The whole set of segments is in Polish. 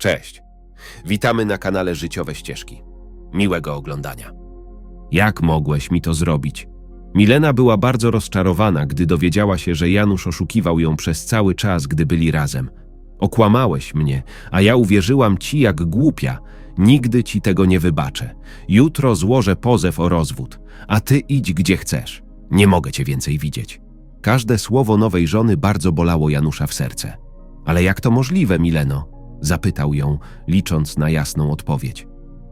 Cześć. Witamy na kanale Życiowe Ścieżki. Miłego oglądania. Jak mogłeś mi to zrobić? Milena była bardzo rozczarowana, gdy dowiedziała się, że Janusz oszukiwał ją przez cały czas, gdy byli razem. Okłamałeś mnie, a ja uwierzyłam ci jak głupia. Nigdy ci tego nie wybaczę. Jutro złożę pozew o rozwód, a ty idź gdzie chcesz. Nie mogę cię więcej widzieć. Każde słowo nowej żony bardzo bolało Janusza w serce. Ale jak to możliwe, Mileno? Zapytał ją, licząc na jasną odpowiedź.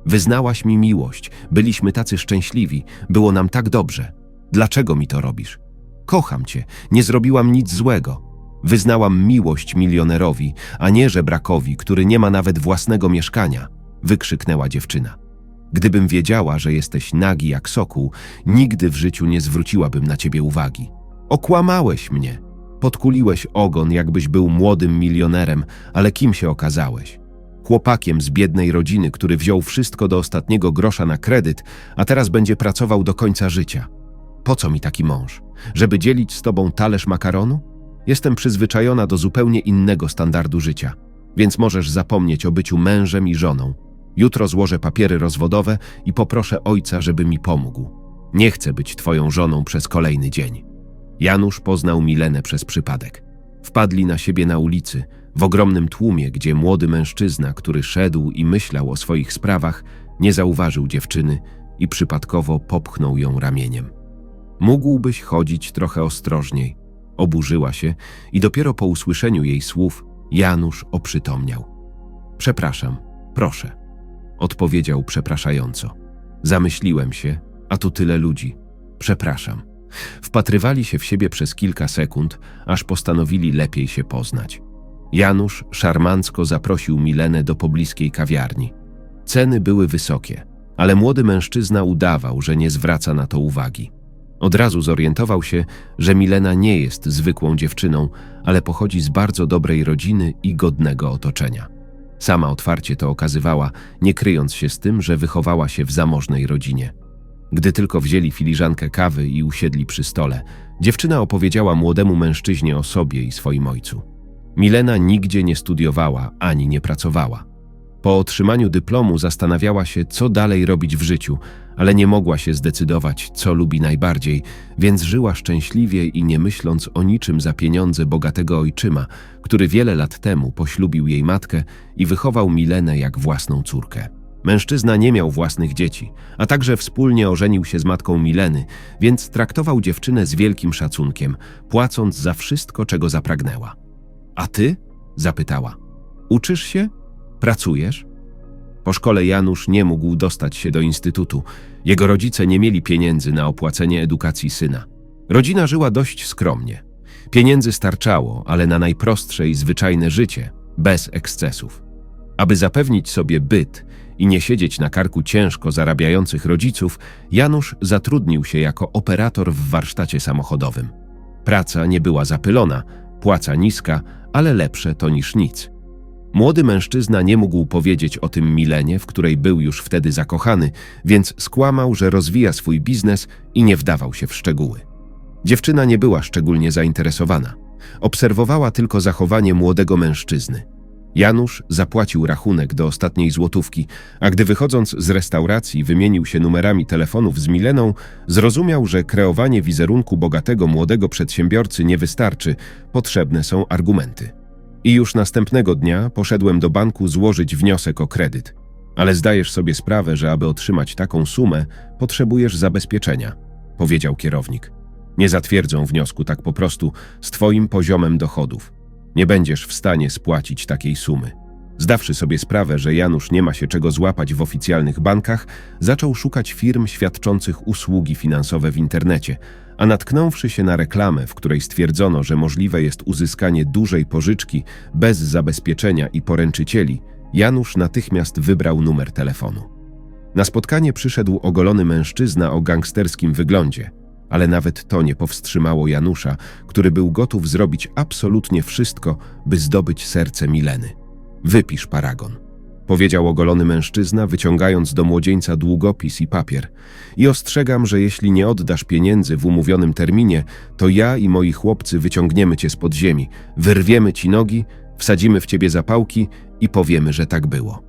Wyznałaś mi miłość, byliśmy tacy szczęśliwi, było nam tak dobrze. Dlaczego mi to robisz? Kocham cię, nie zrobiłam nic złego. Wyznałam miłość milionerowi, a nie żebrakowi, który nie ma nawet własnego mieszkania, wykrzyknęła dziewczyna. Gdybym wiedziała, że jesteś nagi jak sokół, nigdy w życiu nie zwróciłabym na ciebie uwagi. Okłamałeś mnie. Podkuliłeś ogon, jakbyś był młodym milionerem, ale kim się okazałeś? Chłopakiem z biednej rodziny, który wziął wszystko do ostatniego grosza na kredyt, a teraz będzie pracował do końca życia. Po co mi taki mąż? Żeby dzielić z tobą talerz makaronu? Jestem przyzwyczajona do zupełnie innego standardu życia, więc możesz zapomnieć o byciu mężem i żoną. Jutro złożę papiery rozwodowe i poproszę ojca, żeby mi pomógł. Nie chcę być twoją żoną przez kolejny dzień. Janusz poznał Milenę przez przypadek. Wpadli na siebie na ulicy, w ogromnym tłumie, gdzie młody mężczyzna, który szedł i myślał o swoich sprawach, nie zauważył dziewczyny i przypadkowo popchnął ją ramieniem. Mógłbyś chodzić trochę ostrożniej. Oburzyła się i dopiero po usłyszeniu jej słów Janusz oprzytomniał. Przepraszam, proszę, odpowiedział przepraszająco. Zamyśliłem się, a tu tyle ludzi. Przepraszam. Wpatrywali się w siebie przez kilka sekund, aż postanowili lepiej się poznać. Janusz szarmancko zaprosił Milenę do pobliskiej kawiarni. Ceny były wysokie, ale młody mężczyzna udawał, że nie zwraca na to uwagi. Od razu zorientował się, że Milena nie jest zwykłą dziewczyną, ale pochodzi z bardzo dobrej rodziny i godnego otoczenia. Sama otwarcie to okazywała, nie kryjąc się z tym, że wychowała się w zamożnej rodzinie. Gdy tylko wzięli filiżankę kawy i usiedli przy stole, dziewczyna opowiedziała młodemu mężczyźnie o sobie i swoim ojcu. Milena nigdzie nie studiowała ani nie pracowała. Po otrzymaniu dyplomu zastanawiała się, co dalej robić w życiu, ale nie mogła się zdecydować, co lubi najbardziej, więc żyła szczęśliwie i nie myśląc o niczym za pieniądze bogatego ojczyma, który wiele lat temu poślubił jej matkę i wychował Milenę jak własną córkę. Mężczyzna nie miał własnych dzieci, a także wspólnie ożenił się z matką Mileny, więc traktował dziewczynę z wielkim szacunkiem, płacąc za wszystko, czego zapragnęła. A ty? zapytała. Uczysz się? Pracujesz? Po szkole Janusz nie mógł dostać się do instytutu. Jego rodzice nie mieli pieniędzy na opłacenie edukacji syna. Rodzina żyła dość skromnie. Pieniędzy starczało, ale na najprostsze i zwyczajne życie, bez ekscesów. Aby zapewnić sobie byt i nie siedzieć na karku ciężko zarabiających rodziców, Janusz zatrudnił się jako operator w warsztacie samochodowym. Praca nie była zapylona, płaca niska, ale lepsze to niż nic. Młody mężczyzna nie mógł powiedzieć o tym Milenie, w której był już wtedy zakochany, więc skłamał, że rozwija swój biznes i nie wdawał się w szczegóły. Dziewczyna nie była szczególnie zainteresowana. Obserwowała tylko zachowanie młodego mężczyzny. Janusz zapłacił rachunek do ostatniej złotówki, a gdy wychodząc z restauracji wymienił się numerami telefonów z Mileną, zrozumiał, że kreowanie wizerunku bogatego młodego przedsiębiorcy nie wystarczy, potrzebne są argumenty. I już następnego dnia poszedłem do banku złożyć wniosek o kredyt. Ale zdajesz sobie sprawę, że aby otrzymać taką sumę, potrzebujesz zabezpieczenia, powiedział kierownik. Nie zatwierdzą wniosku tak po prostu z twoim poziomem dochodów. Nie będziesz w stanie spłacić takiej sumy. Zdawszy sobie sprawę, że Janusz nie ma się czego złapać w oficjalnych bankach, zaczął szukać firm świadczących usługi finansowe w internecie, a natknąwszy się na reklamę, w której stwierdzono, że możliwe jest uzyskanie dużej pożyczki bez zabezpieczenia i poręczycieli, Janusz natychmiast wybrał numer telefonu. Na spotkanie przyszedł ogolony mężczyzna o gangsterskim wyglądzie, ale nawet to nie powstrzymało Janusza, który był gotów zrobić absolutnie wszystko, by zdobyć serce Mileny. Wypisz paragon. Powiedział ogolony mężczyzna, wyciągając do młodzieńca długopis i papier. I ostrzegam, że jeśli nie oddasz pieniędzy w umówionym terminie, to ja i moi chłopcy wyciągniemy cię z podziemi, wyrwiemy ci nogi Wsadzimy w ciebie zapałki i powiemy, że tak było.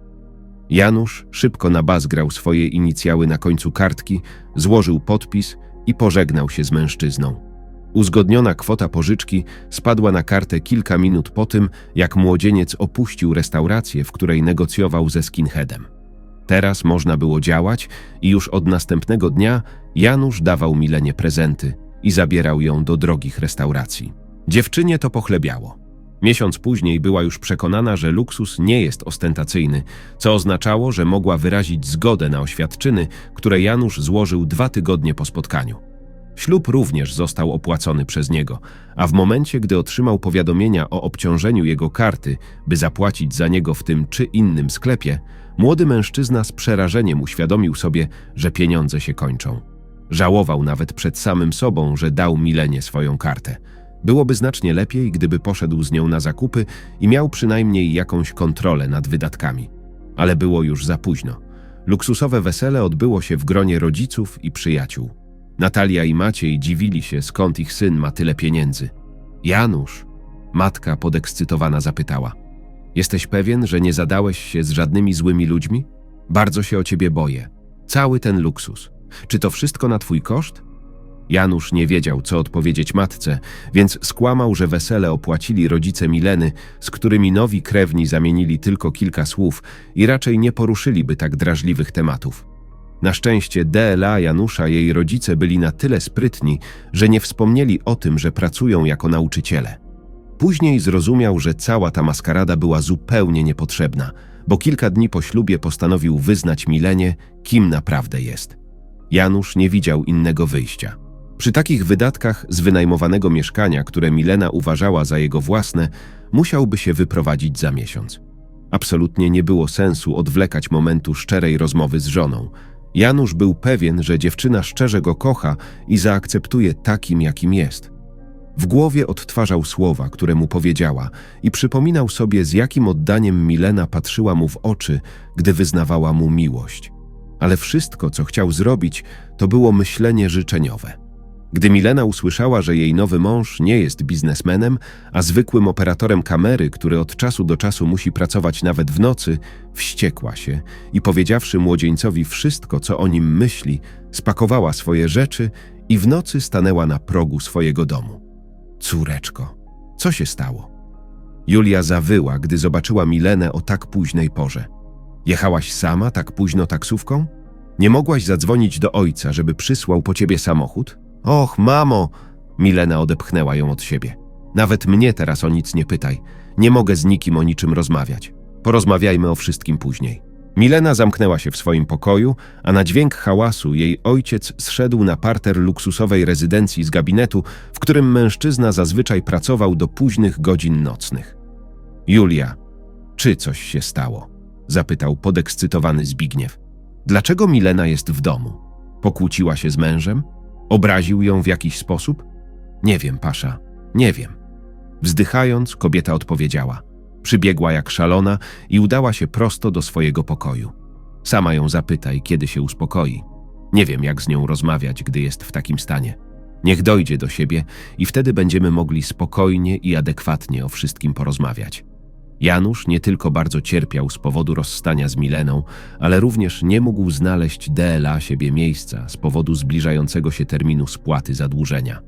Janusz szybko nabazgrał swoje inicjały na końcu kartki, złożył podpis i pożegnał się z mężczyzną. Uzgodniona kwota pożyczki spadła na kartę kilka minut po tym, jak młodzieniec opuścił restaurację, w której negocjował ze skinheadem. Teraz można było działać i już od następnego dnia Janusz dawał Milenie prezenty i zabierał ją do drogich restauracji. Dziewczynie to pochlebiało. Miesiąc później była już przekonana, że luksus nie jest ostentacyjny, co oznaczało, że mogła wyrazić zgodę na oświadczyny, które Janusz złożył dwa tygodnie po spotkaniu. Ślub również został opłacony przez niego, a w momencie, gdy otrzymał powiadomienia o obciążeniu jego karty, by zapłacić za niego w tym czy innym sklepie, młody mężczyzna z przerażeniem uświadomił sobie, że pieniądze się kończą. Żałował nawet przed samym sobą, że dał Milenie swoją kartę. Byłoby znacznie lepiej, gdyby poszedł z nią na zakupy i miał przynajmniej jakąś kontrolę nad wydatkami. Ale było już za późno. Luksusowe wesele odbyło się w gronie rodziców i przyjaciół. Natalia i Maciej dziwili się, skąd ich syn ma tyle pieniędzy. Janusz, matka podekscytowana zapytała. Jesteś pewien, że nie zadałeś się z żadnymi złymi ludźmi? Bardzo się o ciebie boję. Cały ten luksus. Czy to wszystko na twój koszt? Janusz nie wiedział, co odpowiedzieć matce, więc skłamał, że wesele opłacili rodzice Mileny, z którymi nowi krewni zamienili tylko kilka słów i raczej nie poruszyliby tak drażliwych tematów. Na szczęście DLA Janusza jej rodzice byli na tyle sprytni, że nie wspomnieli o tym, że pracują jako nauczyciele. Później zrozumiał, że cała ta maskarada była zupełnie niepotrzebna, bo kilka dni po ślubie postanowił wyznać Milenie, kim naprawdę jest. Janusz nie widział innego wyjścia. Przy takich wydatkach z wynajmowanego mieszkania, które Milena uważała za jego własne, musiałby się wyprowadzić za miesiąc. Absolutnie nie było sensu odwlekać momentu szczerej rozmowy z żoną. Janusz był pewien, że dziewczyna szczerze go kocha i zaakceptuje takim, jakim jest. W głowie odtwarzał słowa, które mu powiedziała i przypominał sobie, z jakim oddaniem Milena patrzyła mu w oczy, gdy wyznawała mu miłość. Ale wszystko, co chciał zrobić, to było myślenie życzeniowe. Gdy Milena usłyszała, że jej nowy mąż nie jest biznesmenem, a zwykłym operatorem kamery, który od czasu do czasu musi pracować nawet w nocy, wściekła się i powiedziawszy młodzieńcowi wszystko, co o nim myśli, spakowała swoje rzeczy i w nocy stanęła na progu swojego domu. Córeczko, co się stało? Julia zawyła, gdy zobaczyła Milenę o tak późnej porze. Jechałaś sama tak późno taksówką? Nie mogłaś zadzwonić do ojca, żeby przysłał po ciebie samochód? Och, mamo! Milena odepchnęła ją od siebie. Nawet mnie teraz o nic nie pytaj. Nie mogę z nikim o niczym rozmawiać. Porozmawiajmy o wszystkim później. Milena zamknęła się w swoim pokoju, a na dźwięk hałasu jej ojciec zszedł na parter luksusowej rezydencji z gabinetu, w którym mężczyzna zazwyczaj pracował do późnych godzin nocnych. Julia, czy coś się stało? zapytał podekscytowany Zbigniew. Dlaczego Milena jest w domu? Pokłóciła się z mężem? Obraził ją w jakiś sposób? Nie wiem, Pasza, nie wiem. Wzdychając, kobieta odpowiedziała. Przybiegła jak szalona i udała się prosto do swojego pokoju. Sama ją zapytaj, kiedy się uspokoi. Nie wiem, jak z nią rozmawiać, gdy jest w takim stanie. Niech dojdzie do siebie i wtedy będziemy mogli spokojnie i adekwatnie o wszystkim porozmawiać. Janusz nie tylko bardzo cierpiał z powodu rozstania z Mileną, ale również nie mógł znaleźć DLA siebie miejsca z powodu zbliżającego się terminu spłaty zadłużenia.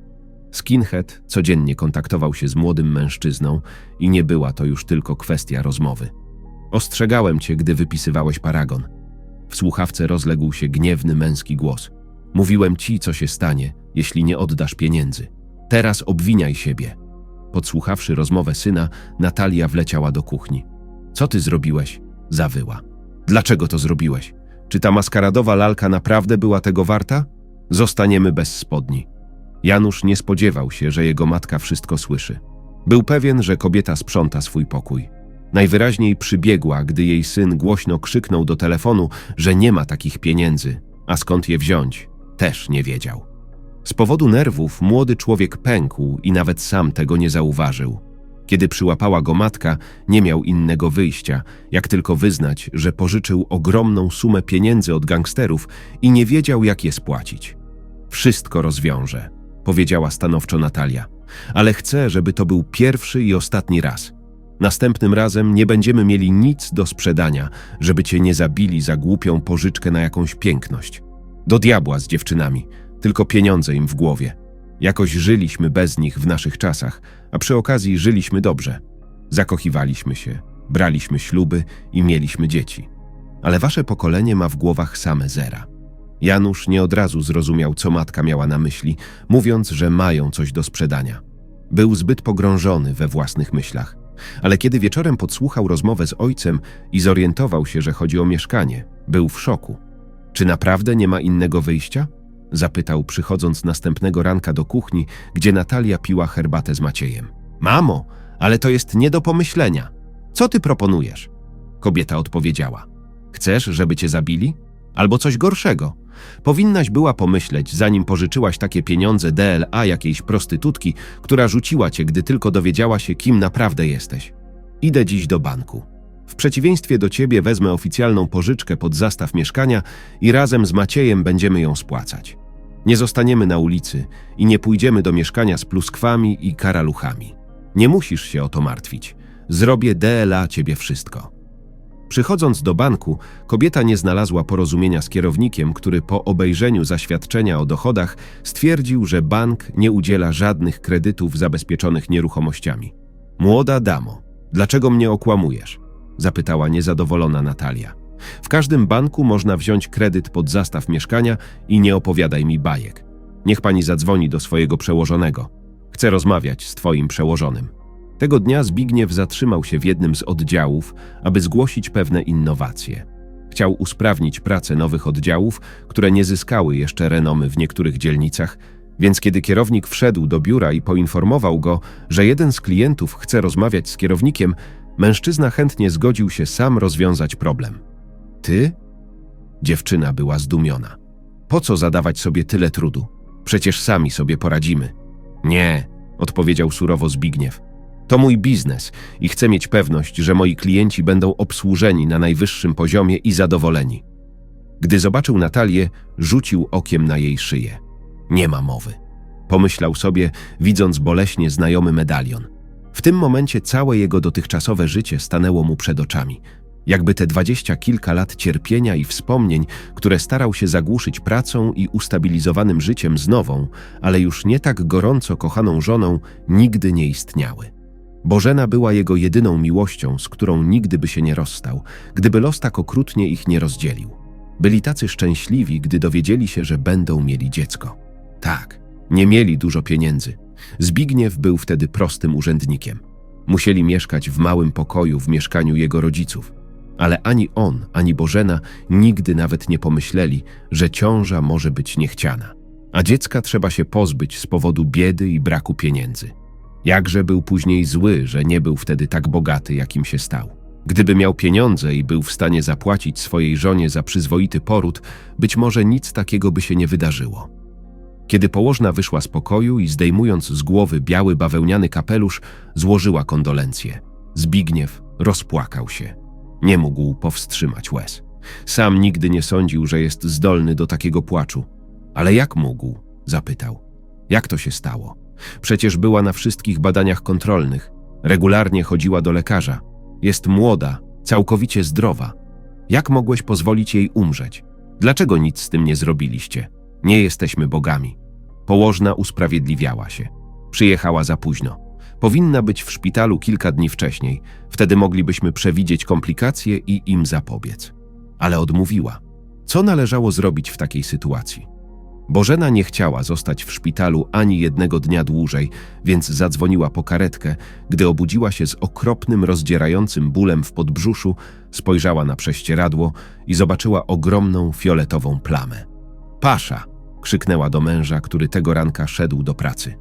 Skinhead codziennie kontaktował się z młodym mężczyzną i nie była to już tylko kwestia rozmowy. Ostrzegałem cię, gdy wypisywałeś paragon. W słuchawce rozległ się gniewny męski głos. Mówiłem ci, co się stanie, jeśli nie oddasz pieniędzy. Teraz obwiniaj siebie. Podsłuchawszy rozmowę syna, Natalia wleciała do kuchni. Co ty zrobiłeś? Zawyła. Dlaczego to zrobiłeś? Czy ta maskaradowa lalka naprawdę była tego warta? Zostaniemy bez spodni. Janusz nie spodziewał się, że jego matka wszystko słyszy. Był pewien, że kobieta sprząta swój pokój. Najwyraźniej przybiegła, gdy jej syn głośno krzyknął do telefonu, że nie ma takich pieniędzy, a skąd je wziąć, też nie wiedział. Z powodu nerwów młody człowiek pękł i nawet sam tego nie zauważył. Kiedy przyłapała go matka, nie miał innego wyjścia, jak tylko wyznać, że pożyczył ogromną sumę pieniędzy od gangsterów i nie wiedział, jak je spłacić. Wszystko rozwiąże, powiedziała stanowczo Natalia, ale chcę, żeby to był pierwszy i ostatni raz. Następnym razem nie będziemy mieli nic do sprzedania, żeby cię nie zabili za głupią pożyczkę na jakąś piękność. Do diabła z dziewczynami, tylko pieniądze im w głowie. Jakoś żyliśmy bez nich w naszych czasach, a przy okazji żyliśmy dobrze. Zakochiwaliśmy się, braliśmy śluby i mieliśmy dzieci. Ale wasze pokolenie ma w głowach same zera. Janusz nie od razu zrozumiał, co matka miała na myśli, mówiąc, że mają coś do sprzedania. Był zbyt pogrążony we własnych myślach. Ale kiedy wieczorem podsłuchał rozmowę z ojcem i zorientował się, że chodzi o mieszkanie, był w szoku. Czy naprawdę nie ma innego wyjścia? Zapytał, przychodząc następnego ranka do kuchni, gdzie Natalia piła herbatę z Maciejem. Mamo, ale to jest nie do pomyślenia. Co ty proponujesz? Kobieta odpowiedziała. Chcesz, żeby cię zabili? Albo coś gorszego. Powinnaś była pomyśleć, zanim pożyczyłaś takie pieniądze DLA jakiejś prostytutki, która rzuciła cię, gdy tylko dowiedziała się, kim naprawdę jesteś. Idę dziś do banku. W przeciwieństwie do ciebie wezmę oficjalną pożyczkę pod zastaw mieszkania i razem z Maciejem będziemy ją spłacać. Nie zostaniemy na ulicy i nie pójdziemy do mieszkania z pluskwami i karaluchami. Nie musisz się o to martwić. Zrobię DLA ciebie wszystko. Przychodząc do banku, kobieta nie znalazła porozumienia z kierownikiem, który po obejrzeniu zaświadczenia o dochodach stwierdził, że bank nie udziela żadnych kredytów zabezpieczonych nieruchomościami. Młoda damo, dlaczego mnie okłamujesz? Zapytała niezadowolona Natalia. W każdym banku można wziąć kredyt pod zastaw mieszkania i nie opowiadaj mi bajek. Niech pani zadzwoni do swojego przełożonego. Chcę rozmawiać z twoim przełożonym. Tego dnia Zbigniew zatrzymał się w jednym z oddziałów, aby zgłosić pewne innowacje. Chciał usprawnić pracę nowych oddziałów, które nie zyskały jeszcze renomy w niektórych dzielnicach, więc kiedy kierownik wszedł do biura i poinformował go, że jeden z klientów chce rozmawiać z kierownikiem, mężczyzna chętnie zgodził się sam rozwiązać problem. Ty? Dziewczyna była zdumiona. Po co zadawać sobie tyle trudu? Przecież sami sobie poradzimy. Nie, odpowiedział surowo Zbigniew. To mój biznes i chcę mieć pewność, że moi klienci będą obsłużeni na najwyższym poziomie i zadowoleni. Gdy zobaczył Natalię, rzucił okiem na jej szyję. Nie ma mowy. Pomyślał sobie, widząc boleśnie znajomy medalion. W tym momencie całe jego dotychczasowe życie stanęło mu przed oczami. Jakby te dwadzieścia kilka lat cierpienia i wspomnień, które starał się zagłuszyć pracą i ustabilizowanym życiem z nową, ale już nie tak gorąco kochaną żoną, nigdy nie istniały. Bożena była jego jedyną miłością, z którą nigdy by się nie rozstał, gdyby los tak okrutnie ich nie rozdzielił. Byli tacy szczęśliwi, gdy dowiedzieli się, że będą mieli dziecko. Tak, nie mieli dużo pieniędzy. Zbigniew był wtedy prostym urzędnikiem. Musieli mieszkać w małym pokoju w mieszkaniu jego rodziców. Ale ani on, ani Bożena nigdy nawet nie pomyśleli, że ciąża może być niechciana, a dziecka trzeba się pozbyć z powodu biedy i braku pieniędzy. Jakże był później zły, że nie był wtedy tak bogaty, jakim się stał. Gdyby miał pieniądze i był w stanie zapłacić swojej żonie za przyzwoity poród, być może nic takiego by się nie wydarzyło. Kiedy położna wyszła z pokoju i zdejmując z głowy biały bawełniany kapelusz, złożyła kondolencje. Zbigniew rozpłakał się. Nie mógł powstrzymać łez. Sam nigdy nie sądził, że jest zdolny do takiego płaczu. Ale jak mógł? zapytał. Jak to się stało? Przecież była na wszystkich badaniach kontrolnych. Regularnie chodziła do lekarza. Jest młoda, całkowicie zdrowa. Jak mogłeś pozwolić jej umrzeć? Dlaczego nic z tym nie zrobiliście? Nie jesteśmy bogami. Położna usprawiedliwiała się. Przyjechała za późno. Powinna być w szpitalu kilka dni wcześniej. Wtedy moglibyśmy przewidzieć komplikacje i im zapobiec. Ale odmówiła. Co należało zrobić w takiej sytuacji? Bożena nie chciała zostać w szpitalu ani jednego dnia dłużej, więc zadzwoniła po karetkę. Gdy obudziła się z okropnym, rozdzierającym bólem w podbrzuszu, spojrzała na prześcieradło i zobaczyła ogromną, fioletową plamę. Pasza! Krzyknęła do męża, który tego ranka szedł do pracy.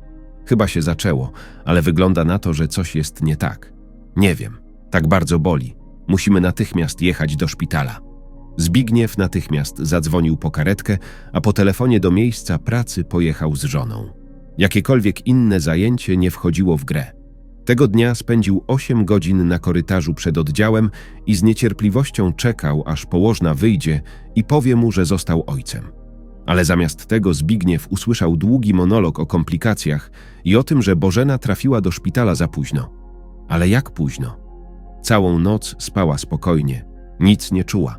Chyba się zaczęło, ale wygląda na to, że coś jest nie tak. Nie wiem, tak bardzo boli. Musimy natychmiast jechać do szpitala. Zbigniew natychmiast zadzwonił po karetkę, a po telefonie do miejsca pracy pojechał z żoną. Jakiekolwiek inne zajęcie nie wchodziło w grę. Tego dnia spędził 8 godzin na korytarzu przed oddziałem i z niecierpliwością czekał, aż położna wyjdzie i powie mu, że został ojcem. Ale zamiast tego Zbigniew usłyszał długi monolog o komplikacjach i o tym, że Bożena trafiła do szpitala za późno. Ale jak późno? Całą noc spała spokojnie, nic nie czuła.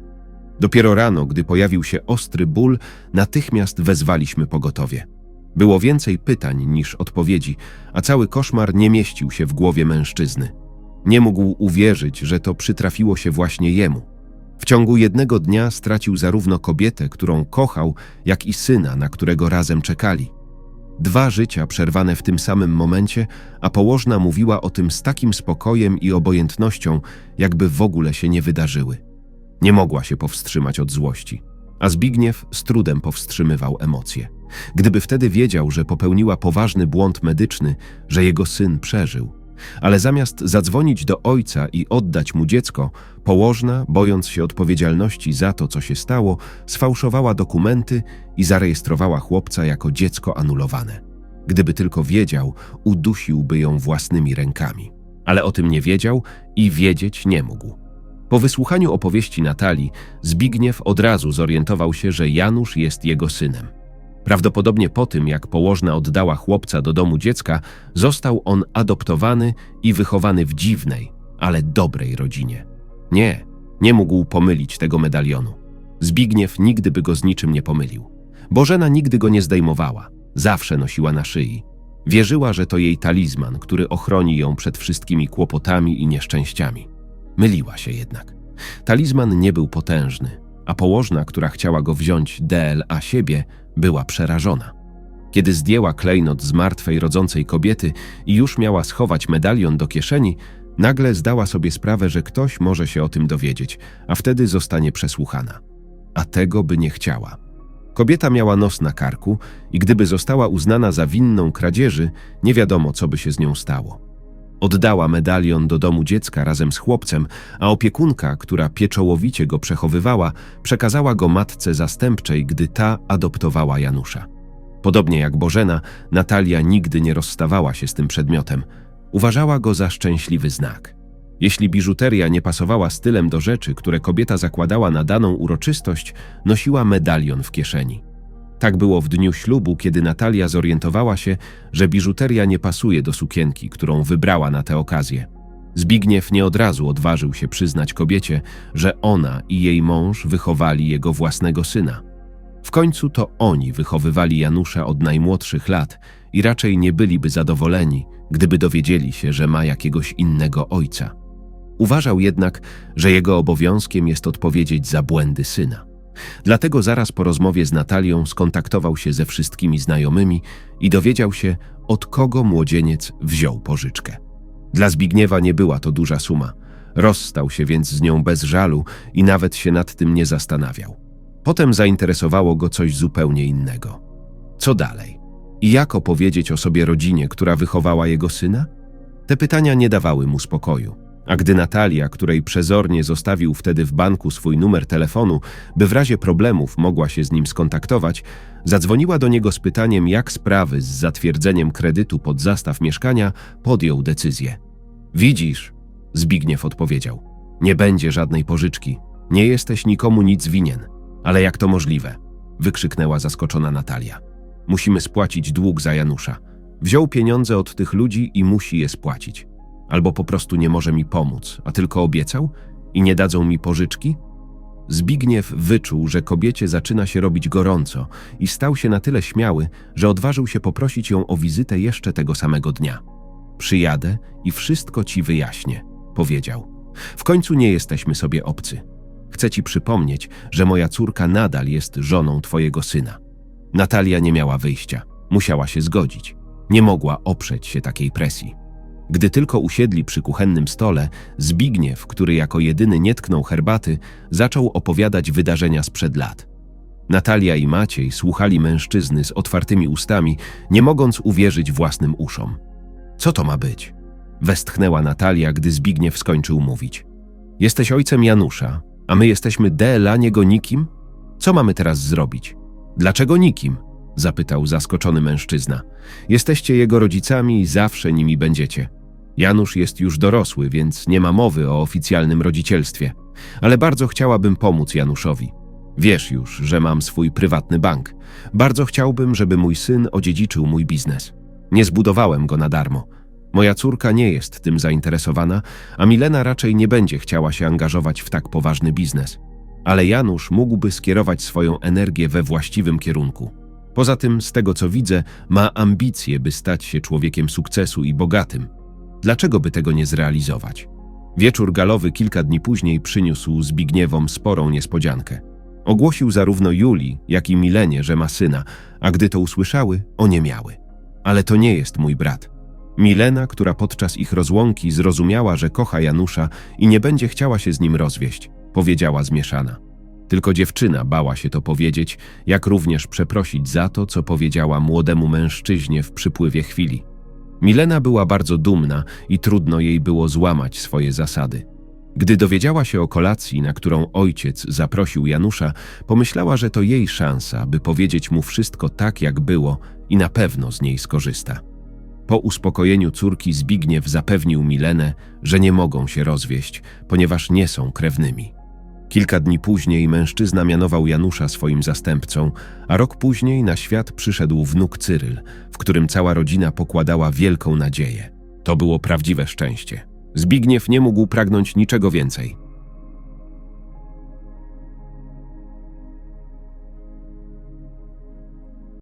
Dopiero rano, gdy pojawił się ostry ból, natychmiast wezwaliśmy pogotowie. Było więcej pytań niż odpowiedzi, a cały koszmar nie mieścił się w głowie mężczyzny. Nie mógł uwierzyć, że to przytrafiło się właśnie jemu. W ciągu jednego dnia stracił zarówno kobietę, którą kochał, jak i syna, na którego razem czekali. Dwa życia przerwane w tym samym momencie, a położna mówiła o tym z takim spokojem i obojętnością, jakby w ogóle się nie wydarzyły. Nie mogła się powstrzymać od złości, a Zbigniew z trudem powstrzymywał emocje. Gdyby wtedy wiedział, że popełniła poważny błąd medyczny, że jego syn przeżył. Ale zamiast zadzwonić do ojca i oddać mu dziecko, położna, bojąc się odpowiedzialności za to, co się stało, sfałszowała dokumenty i zarejestrowała chłopca jako dziecko anulowane. Gdyby tylko wiedział, udusiłby ją własnymi rękami. Ale o tym nie wiedział i wiedzieć nie mógł. Po wysłuchaniu opowieści Natalii, Zbigniew od razu zorientował się, że Janusz jest jego synem. Prawdopodobnie po tym, jak położna oddała chłopca do domu dziecka, został on adoptowany i wychowany w dziwnej, ale dobrej rodzinie. Nie, nie mógł pomylić tego medalionu. Zbigniew nigdy by go z niczym nie pomylił. Bożena nigdy go nie zdejmowała, zawsze nosiła na szyi. Wierzyła, że to jej talizman, który ochroni ją przed wszystkimi kłopotami i nieszczęściami. Myliła się jednak. Talizman nie był potężny, a położna, która chciała go wziąć DLA siebie, była przerażona. Kiedy zdjęła klejnot z martwej rodzącej kobiety i już miała schować medalion do kieszeni, nagle zdała sobie sprawę, że ktoś może się o tym dowiedzieć, a wtedy zostanie przesłuchana. A tego by nie chciała. Kobieta miała nos na karku i gdyby została uznana za winną kradzieży, nie wiadomo, co by się z nią stało. Oddała medalion do domu dziecka razem z chłopcem, a opiekunka, która pieczołowicie go przechowywała, przekazała go matce zastępczej, gdy ta adoptowała Janusza. Podobnie jak Bożena, Natalia nigdy nie rozstawała się z tym przedmiotem. Uważała go za szczęśliwy znak. Jeśli biżuteria nie pasowała stylem do rzeczy, które kobieta zakładała na daną uroczystość, nosiła medalion w kieszeni. Tak było w dniu ślubu, kiedy Natalia zorientowała się, że biżuteria nie pasuje do sukienki, którą wybrała na tę okazję. Zbigniew nie od razu odważył się przyznać kobiecie, że ona i jej mąż wychowali jego własnego syna. W końcu to oni wychowywali Janusza od najmłodszych lat i raczej nie byliby zadowoleni, gdyby dowiedzieli się, że ma jakiegoś innego ojca. Uważał jednak, że jego obowiązkiem jest odpowiedzieć za błędy syna. Dlatego zaraz po rozmowie z Natalią skontaktował się ze wszystkimi znajomymi i dowiedział się, od kogo młodzieniec wziął pożyczkę. Dla Zbigniewa nie była to duża suma. Rozstał się więc z nią bez żalu i nawet się nad tym nie zastanawiał. Potem zainteresowało go coś zupełnie innego. Co dalej? I jak opowiedzieć o sobie rodzinie, która wychowała jego syna? Te pytania nie dawały mu spokoju. A gdy Natalia, której przezornie zostawił wtedy w banku swój numer telefonu, by w razie problemów mogła się z nim skontaktować, zadzwoniła do niego z pytaniem, jak sprawy z zatwierdzeniem kredytu pod zastaw mieszkania, podjął decyzję. Widzisz, Zbigniew odpowiedział, nie będzie żadnej pożyczki, nie jesteś nikomu nic winien. Ale jak to możliwe? wykrzyknęła zaskoczona Natalia. Musimy spłacić dług za Janusza. Wziął pieniądze od tych ludzi i musi je spłacić. Albo po prostu nie może mi pomóc, a tylko obiecał i nie dadzą mi pożyczki? Zbigniew wyczuł, że kobiecie zaczyna się robić gorąco i stał się na tyle śmiały, że odważył się poprosić ją o wizytę jeszcze tego samego dnia. Przyjadę i wszystko ci wyjaśnię, powiedział. W końcu nie jesteśmy sobie obcy. Chcę ci przypomnieć, że moja córka nadal jest żoną twojego syna. Natalia nie miała wyjścia. Musiała się zgodzić. Nie mogła oprzeć się takiej presji. Gdy tylko usiedli przy kuchennym stole, Zbigniew, który jako jedyny nie tknął herbaty, zaczął opowiadać wydarzenia sprzed lat. Natalia i Maciej słuchali mężczyzny z otwartymi ustami, nie mogąc uwierzyć własnym uszom. Co to ma być? Westchnęła Natalia, gdy Zbigniew skończył mówić. Jesteś ojcem Janusza, a my jesteśmy dla niego nikim? Co mamy teraz zrobić? Dlaczego nikim? zapytał zaskoczony mężczyzna. Jesteście jego rodzicami i zawsze nimi będziecie. Janusz jest już dorosły, więc nie ma mowy o oficjalnym rodzicielstwie. Ale bardzo chciałabym pomóc Januszowi. Wiesz już, że mam swój prywatny bank. Bardzo chciałbym, żeby mój syn odziedziczył mój biznes. Nie zbudowałem go na darmo. Moja córka nie jest tym zainteresowana, a Milena raczej nie będzie chciała się angażować w tak poważny biznes. Ale Janusz mógłby skierować swoją energię we właściwym kierunku. Poza tym, z tego co widzę, ma ambicje, by stać się człowiekiem sukcesu i bogatym. Dlaczego by tego nie zrealizować? Wieczór galowy kilka dni później przyniósł Zbigniewom sporą niespodziankę. Ogłosił zarówno Julii, jak i Milenie, że ma syna, a gdy to usłyszały, oniemiały. Ale to nie jest mój brat. Milena, która podczas ich rozłąki zrozumiała, że kocha Janusza i nie będzie chciała się z nim rozwieść, powiedziała zmieszana. Tylko dziewczyna bała się to powiedzieć, jak również przeprosić za to, co powiedziała młodemu mężczyźnie w przypływie chwili. Milena była bardzo dumna i trudno jej było złamać swoje zasady. Gdy dowiedziała się o kolacji, na którą ojciec zaprosił Janusza, pomyślała, że to jej szansa, by powiedzieć mu wszystko tak, jak było i na pewno z niej skorzysta. Po uspokojeniu córki Zbigniew zapewnił Milenę, że nie mogą się rozwieść, ponieważ nie są krewnymi. Kilka dni później mężczyzna mianował Janusza swoim zastępcą, a rok później na świat przyszedł wnuk Cyryl, w którym cała rodzina pokładała wielką nadzieję. To było prawdziwe szczęście. Zbigniew nie mógł pragnąć niczego więcej.